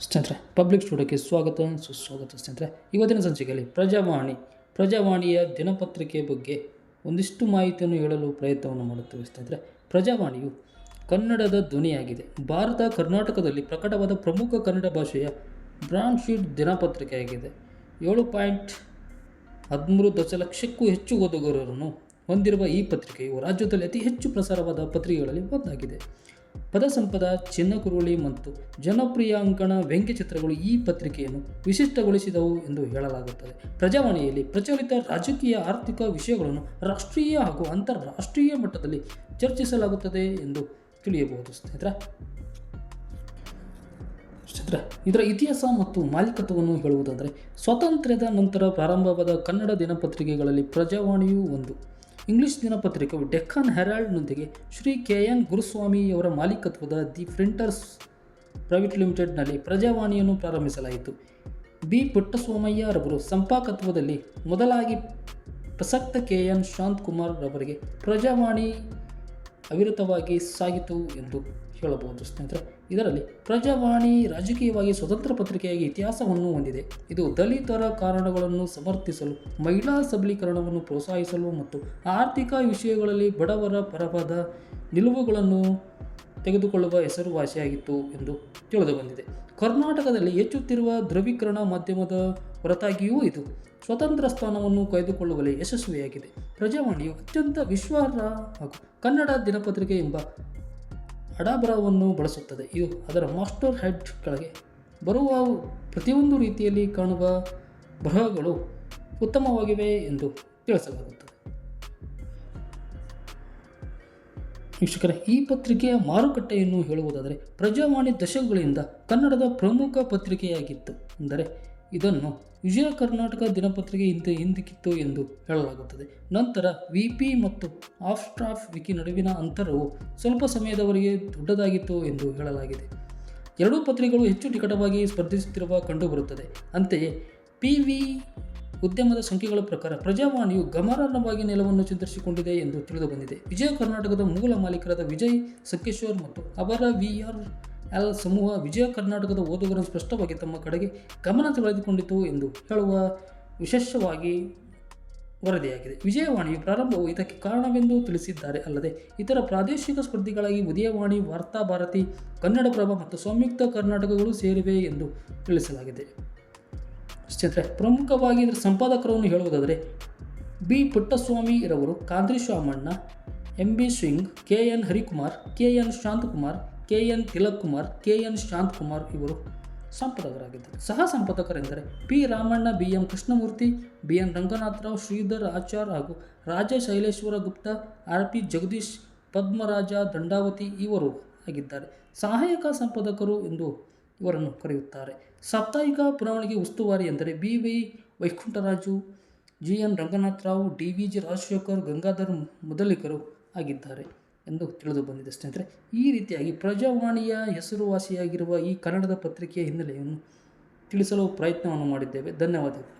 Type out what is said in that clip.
ಸ್ನೇಹಿತರೆ ಪಬ್ಲಿಕ್ ಸ್ಟುಡಿಯೋಕ್ಕೆ ಸ್ವಾಗತ, ಸುಸ್ವಾಗತ ಸ್ನೇಹಿತರೆ. ಇವತ್ತಿನ ಸಂಚಿಕೆಯಲ್ಲಿ ಪ್ರಜಾವಾಣಿ. ಪ್ರಜಾವಾಣಿಯ ದಿನಪತ್ರಿಕೆ ಬಗ್ಗೆ ಒಂದಿಷ್ಟು ಮಾಹಿತಿಯನ್ನು ಹೇಳಲು ಪ್ರಯತ್ನವನ್ನು ಮಾಡುತ್ತೇವೆ ಸ್ನೇಹಿತರೆ. ಪ್ರಜಾವಾಣಿಯು ಕನ್ನಡದ ಧ್ವನಿಯಾಗಿದೆ. ಭಾರತ, ಕರ್ನಾಟಕದಲ್ಲಿ ಪ್ರಕಟವಾದ ಪ್ರಮುಖ ಕನ್ನಡ ಭಾಷೆಯ ಬ್ರಾಂಡ್ ಶೀಟ್ ದಿನಪತ್ರಿಕೆಯಾಗಿದೆ. ಏಳು ಪಾಯಿಂಟ್ ಹದಿಮೂರು ದಶಲಕ್ಷಕ್ಕೂ ಹೆಚ್ಚು ಓದುಗರನ್ನು ಹೊಂದಿರುವ ಈ ಪತ್ರಿಕೆಯು ರಾಜ್ಯದಲ್ಲಿ ಅತಿ ಹೆಚ್ಚು ಪ್ರಸಾರವಾದ ಪತ್ರಿಕೆಗಳಲ್ಲಿ ಒಂದಾಗಿದೆ. ಪದಸಂಪದ, ಚಿನ್ನಕುರುಳಿ ಮತ್ತು ಜನಪ್ರಿಯ ಅಂಕಣ ವ್ಯಂಗ್ಯಚಿತ್ರಗಳು ಈ ಪತ್ರಿಕೆಯನ್ನು ವಿಶಿಷ್ಟಗೊಳಿಸಿದವು ಎಂದು ಹೇಳಲಾಗುತ್ತದೆ. ಪ್ರಜಾವಾಣಿಯಲ್ಲಿ ಪ್ರಚಲಿತ ರಾಜಕೀಯ ಆರ್ಥಿಕ ವಿಷಯಗಳನ್ನು ರಾಷ್ಟ್ರೀಯ ಹಾಗೂ ಅಂತಾರಾಷ್ಟ್ರೀಯ ಮಟ್ಟದಲ್ಲಿ ಚರ್ಚಿಸಲಾಗುತ್ತದೆ ಎಂದು ತಿಳಿಯಬಹುದು. ಸ್ನೇಹಿತರ, ಸ್ನೇಹಿತರೆ, ಇದರ ಇತಿಹಾಸ ಮತ್ತು ಮಾಲೀಕತ್ವವನ್ನು ಹೇಳುವುದಾದರೆ, ಸ್ವಾತಂತ್ರ್ಯದ ನಂತರ ಪ್ರಾರಂಭವಾದ ಕನ್ನಡ ದಿನಪತ್ರಿಕೆಗಳಲ್ಲಿ ಪ್ರಜಾವಾಣಿಯೂ ಒಂದು. ಇಂಗ್ಲಿಷ್ ದಿನಪತ್ರಿಕೆಯು ಡೆಕ್ಕನ್ ಹೆರಾಲ್ಡ್ನೊಂದಿಗೆ ಶ್ರೀ ಕೆ ಎನ್ ಗುರುಸ್ವಾಮಿಯವರ ಮಾಲೀಕತ್ವದ ದಿ ಪ್ರಿಂಟರ್ಸ್ ಪ್ರೈವೇಟ್ ಲಿಮಿಟೆಡ್ನಲ್ಲಿ ಪ್ರಜಾವಾಣಿಯನ್ನು ಪ್ರಾರಂಭಿಸಲಾಯಿತು. ಬಿ. ಪುಟ್ಟಸ್ವಾಮಯ್ಯರವರು ಸಂಪಾಕತ್ವದಲ್ಲಿ ಮೊದಲಾಗಿ ಪ್ರಸಕ್ತ ಕೆ ಎನ್ ಶಾಂತಕುಮಾರ್ ರವರಿಗೆ ಪ್ರಜಾವಾಣಿ ಅವಿರತವಾಗಿ ಸಾಗಿತು ಎಂದು ಹೇಳಬಹುದು. ಸ್ನೇಹಿತರೆ, ಇದರಲ್ಲಿ ಪ್ರಜಾವಾಣಿ ರಾಜಕೀಯವಾಗಿ ಸ್ವತಂತ್ರ ಪತ್ರಿಕೆಯಾಗಿ ಇತಿಹಾಸವನ್ನು ಹೊಂದಿದೆ. ಇದು ದಲಿತರ ಕಾರಣಗಳನ್ನು ಸಮರ್ಥಿಸಲು, ಮಹಿಳಾ ಸಬಲೀಕರಣವನ್ನು ಪ್ರೋತ್ಸಾಹಿಸಲು ಮತ್ತು ಆರ್ಥಿಕ ವಿಷಯಗಳಲ್ಲಿ ಬಡವರ ಪರವಾದ ನಿಲುವುಗಳನ್ನು ತೆಗೆದುಕೊಳ್ಳುವ ಹೆಸರುವಾಸಿಯಾಗಿತ್ತು ಎಂದು ತಿಳಿದು ಬಂದಿದೆ. ಕರ್ನಾಟಕದಲ್ಲಿ ಹೆಚ್ಚುತ್ತಿರುವ ಧ್ರುವೀಕರಣ ಮಾಧ್ಯಮದ ಹೊರತಾಗಿಯೂ ಇದು ಸ್ವತಂತ್ರ ಸ್ಥಾನವನ್ನು ಕಾಯ್ದುಕೊಳ್ಳುವಲ್ಲಿ ಯಶಸ್ವಿಯಾಗಿದೆ. ಪ್ರಜಾವಾಣಿಯು ಅತ್ಯಂತ ವಿಶ್ವಾರ್ಹ ಹಾಗೂ ಕನ್ನಡ ದಿನಪತ್ರಿಕೆ ಎಂಬ ಹಡಾಬರವನ್ನು ಬಳಸುತ್ತದೆ. ಇದು ಅದರ ಮಾಸ್ಟರ್ ಹೆಡ್ ಕೆಳಗೆ ಬರುವ ಪ್ರತಿಯೊಂದು ರೀತಿಯಲ್ಲಿ ಕಾಣುವ ಬರಹಗಳು ಉತ್ತಮವಾಗಿವೆ ಎಂದು ತಿಳಿಸಲಾಗುತ್ತದೆ. ವೀಕ್ಷಕರೇ, ಈ ಪತ್ರಿಕೆಯ ಮಾರುಕಟ್ಟೆಯನ್ನು ಹೇಳುವುದಾದರೆ ಪ್ರಜಾವಾಣಿ ದಶಕಗಳಿಂದ ಕನ್ನಡದ ಪ್ರಮುಖ ಪತ್ರಿಕೆಯಾಗಿತ್ತು. ಅಂದರೆ ಇದನ್ನು ವಿಜಯ ಕರ್ನಾಟಕ ದಿನಪತ್ರಿಕೆ ಹಿಂದೆ ಹಿಂದಿಕ್ಕಿತ್ತು ಎಂದು ಹೇಳಲಾಗುತ್ತದೆ. ನಂತರ ವಿ ಪಿ ಮತ್ತು ಆಫ್ ಸ್ಟಾಫ್ ವಿಕಿ ನಡುವಿನ ಅಂತರವು ಸ್ವಲ್ಪ ಸಮಯದವರೆಗೆ ದೊಡ್ಡದಾಗಿತ್ತು ಎಂದು ಹೇಳಲಾಗಿದೆ. ಎರಡೂ ಪತ್ರಿಕೆಗಳು ಹೆಚ್ಚು ನಿಕಟವಾಗಿ ಸ್ಪರ್ಧಿಸುತ್ತಿರುವ ಕಂಡುಬರುತ್ತದೆ. ಅಂತೆಯೇ ಪಿ ವಿ ಉದ್ಯಮದ ಸಂಖ್ಯೆಗಳ ಪ್ರಕಾರ ಪ್ರಜಾವಾಣಿಯು ಗಮನಾರ್ಹವಾಗಿ ನೆಲವನ್ನು ಚಿತ್ರಿಸಿಕೊಂಡಿದೆ ಎಂದು ತಿಳಿದುಬಂದಿದೆ. ವಿಜಯ ಕರ್ನಾಟಕದ ಮೂಲ ಮಾಲೀಕರಾದ ವಿಜಯ್ ಸಕ್ಕೇಶ್ವರ್ ಮತ್ತು ಅವರ ವಿ ಆರ್ ಎಲ್ ಸಮೂಹ ವಿಜಯ ಕರ್ನಾಟಕದ ಓದುಗರನ್ನು ಸ್ಪಷ್ಟವಾಗಿ ತಮ್ಮ ಕಡೆಗೆ ಗಮನ ಸೆಳೆದುಕೊಂಡಿತು ಎಂದು ಹೇಳುವ ವಿಶೇಷವಾಗಿ ವರದಿಯಾಗಿದೆ. ವಿಜಯವಾಣಿಯು ಪ್ರಾರಂಭವು ಇದಕ್ಕೆ ಕಾರಣವೆಂದು ತಿಳಿಸಿದ್ದಾರೆ ಅಲ್ಲದೆ ಇತರ ಪ್ರಾದೇಶಿಕ ಸ್ಪರ್ಧಿಗಳಾಗಿ ಉದಯವಾಣಿ, ವಾರ್ತಾ ಭಾರತಿ, ಕನ್ನಡಪ್ರಭ ಮತ್ತು ಸಂಯುಕ್ತ ಕರ್ನಾಟಕಗಳು ಸೇರಿವೆ ಎಂದು ತಿಳಿಸಲಾಗಿದೆ. ಸ್ನೇಹಿತರೆ ಪ್ರಮುಖವಾಗಿ ಇದರ ಸಂಪಾದಕರನ್ನು ಹೇಳುವುದಾದರೆ ಬಿ. ಪುಟ್ಟಸ್ವಾಮಿ ಇರವರು ಕಾಂದ್ರಿ Shamanna M. B. Singh K. N. Harikumar, K. N. Shantakumar, K. N. Tilak Kumar K. N. Shantakumar ಇವರು ಸಂಪಾದಕರಾಗಿದ್ದಾರೆ. ಸಹ ಸಂಪಾದಕರೆಂದರೆ P. Ramanna, B. M. Krishnamurthy, B. N. Ranganatha Rao, Sridhar Achar ಹಾಗೂ ರಾಜ ಶೈಲೇಶ್ವರ ಗುಪ್ತ, ಆರ್. ಪಿ. ಜಗದೀಶ್ ಪದ್ಮರಾಜ ದಂಡಾವತಿ ಇವರು ಆಗಿದ್ದಾರೆ. ಸಹಾಯಕ ಸಂಪಾದಕರು ಎಂದು ಇವರನ್ನು ಕರೆಯುತ್ತಾರೆ. ಸಾಪ್ತಾಹಿಕ ಪುರವಣಿಗೆ ಉಸ್ತುವಾರಿ ಎಂದರೆ B Y Vaikuntharaju, G N Ranganatharao D V G Rajashekhar, Gangadhar ಮೊದಲಿಗರು ಆಗಿದ್ದಾರೆ ಎಂದು ತಿಳಿದು ಬಂದಿದೆ. ಸ್ನೇಹಿತರೆ, ಈ ರೀತಿಯಾಗಿ ಪ್ರಜಾವಾಣಿಯ ಹೆಸರುವಾಸಿಯಾಗಿರುವ ಈ ಕನ್ನಡದ ಪತ್ರಿಕೆಯ ಹಿನ್ನೆಲೆಯನ್ನು ತಿಳಿಸಲು ಪ್ರಯತ್ನವನ್ನು ಮಾಡಿದ್ದೇವೆ. ಧನ್ಯವಾದಗಳು.